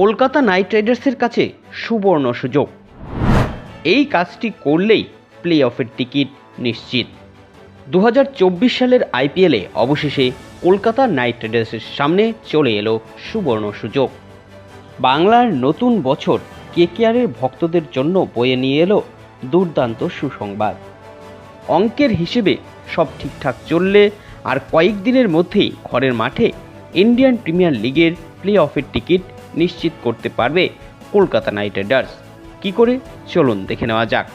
Kolkata night রাইডার্সের কাছে সুবর্ণ সুযোগ। এই কাজটি করলেই প্লে অফের টিকিট নিশ্চিত। দু হাজার চব্বিশ সালের আইপিএলে অবশেষে কলকাতা নাইট রাইডার্সের সামনে চলে এলো সুবর্ণ সুযোগ। বাংলার নতুন বছর কেকেআরের ভক্তদের জন্য বয়ে নিয়ে এলো দুর্দান্ত সুসংবাদ। অঙ্কের হিসেবে সব ঠিকঠাক চললে আর কয়েকদিনের মধ্যেই ঘরের মাঠে ইন্ডিয়ান প্রিমিয়ার লিগের প্লে অফের টিকিট নিশ্চিত করতে পারবে কলকাতা নাইট রাইডার্স। কী করে? চলুন দেখে নেওয়া যাক।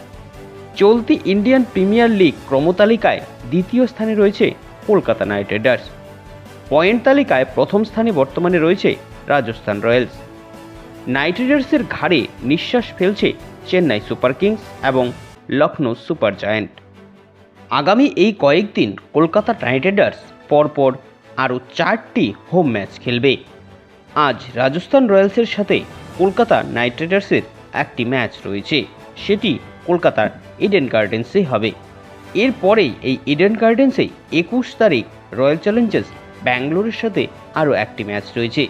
চলতি ইন্ডিয়ান প্রিমিয়ার লিগ ক্রমতালিকায় দ্বিতীয় স্থানে রয়েছে কলকাতা নাইট রাইডার্স। পয়েন্ট তালিকায় প্রথম স্থানে বর্তমানে রয়েছে রাজস্থান রয়্যালস। নাইট রাইডার্সের ঘাড়ে নিঃশ্বাস ফেলছে চেন্নাই সুপার কিংস এবং লখনৌ সুপার জায়ান্ট। আগামী এই কয়েকদিন কলকাতা নাইট রাইডার্স পরপর আরও চারটি হোম ম্যাচ খেলবে। আজ রাজস্থান রয়্যালসের সাথে কলকাতা নাইট রাইডার্সের একটি ম্যাচ রয়েছে। সেটি কলকাতার ইডেন গার্ডেন্সে হবে। এরপরেই এই ইডেন গার্ডেন্সে একুশ তারিখ রয়্যাল চ্যালেঞ্জার্স ব্যাঙ্গালোরের সাথে আরও একটি ম্যাচ রয়েছে।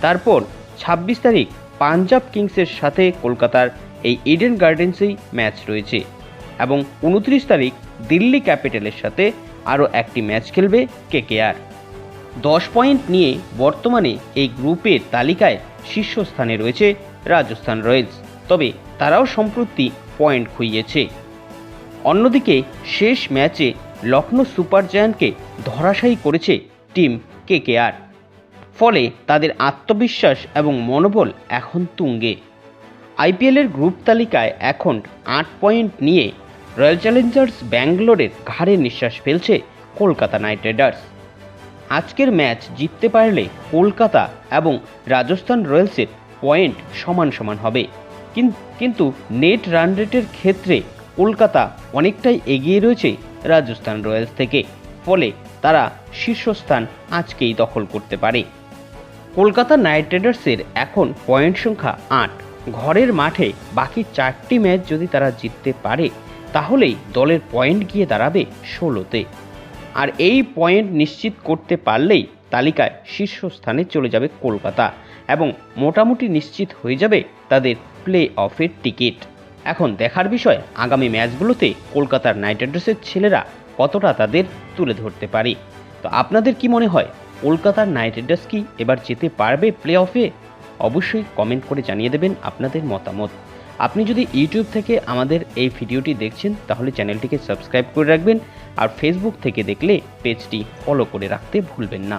তারপর ছাব্বিশ তারিখ পাঞ্জাব কিংসের সাথে কলকাতার এই ইডেন গার্ডেন্সেই ম্যাচ রয়েছে এবং উনত্রিশ তারিখ দিল্লি ক্যাপিটালের সাথে আরও একটি ম্যাচ খেলবে কেকেআর দশ পয়েন্ট নিয়ে বর্তমানে এই গ্রুপের তালিকায় শীর্ষস্থানে রয়েছে রাজস্থান রয়্যালস। তবে তারাও সম্প্রতি পয়েন্ট খুইয়েছে। অন্যদিকে শেষ ম্যাচে লখনৌ সুপার জায়ান্টকে ধরাশায়ী করেছে টিম কেকেআর। ফলে তাদের আত্মবিশ্বাস এবং মনোবল এখন তুঙ্গে। আইপিএলের গ্রুপ তালিকায় এখন আট পয়েন্ট নিয়ে রয়্যাল চ্যালেঞ্জার্স ব্যাঙ্গালোরের ঘাড়ে নিঃশ্বাস ফেলছে কলকাতা নাইট রাইডার্স। আজকের ম্যাচ জিততে পারলে কলকাতা এবং রাজস্থান রয়্যালসের পয়েন্ট সমান সমান হবে। কিন- কিন্তু নেট রান রেটের ক্ষেত্রে কলকাতা অনেকটাই এগিয়ে রয়েছে রাজস্থান রয়্যালস থেকে, ফলে তারা শীর্ষস্থান আজকেই দখল করতে পারে। কলকাতা নাইট রাইডার্সের এখন পয়েন্ট সংখ্যা আট। ঘরের মাঠে বাকি চারটি ম্যাচ যদি তারা জিততে পারে, তাহলেই দলের পয়েন্ট গিয়ে দাঁড়াবে ষোলোতে। আর এই পয়েন্ট নিশ্চিত করতে পারলেই তালিকায় শীর্ষস্থানে চলে যাবে কলকাতা এবং মোটামুটি নিশ্চিত হয়ে যাবে তাদের প্লে অফের টিকিট এখন দেখার বিষয়, আগামী ম্যাচগুলোতে কলকাতার নাইট রাইডার্সের ছেলেরা কতটা তাদের তুলে ধরতে পারে? তো আপনাদের কি মনে হয়, কলকাতার নাইট রাইডার্স কি এবার যেতে পারবে প্লে অফে অবশ্যই কমেন্ট করে জানিয়ে দেবেন আপনাদের মতামত। আপনি যদি ইউটিউব থেকে আমাদের এই ভিডিওটি দেখছেন, তাহলে চ্যানেলটিকে সাবস্ক্রাইব করে রাখবেন আর ফেসবুক থেকে দেখলে পেজটি ফলো করে রাখতে ভুলবেন না।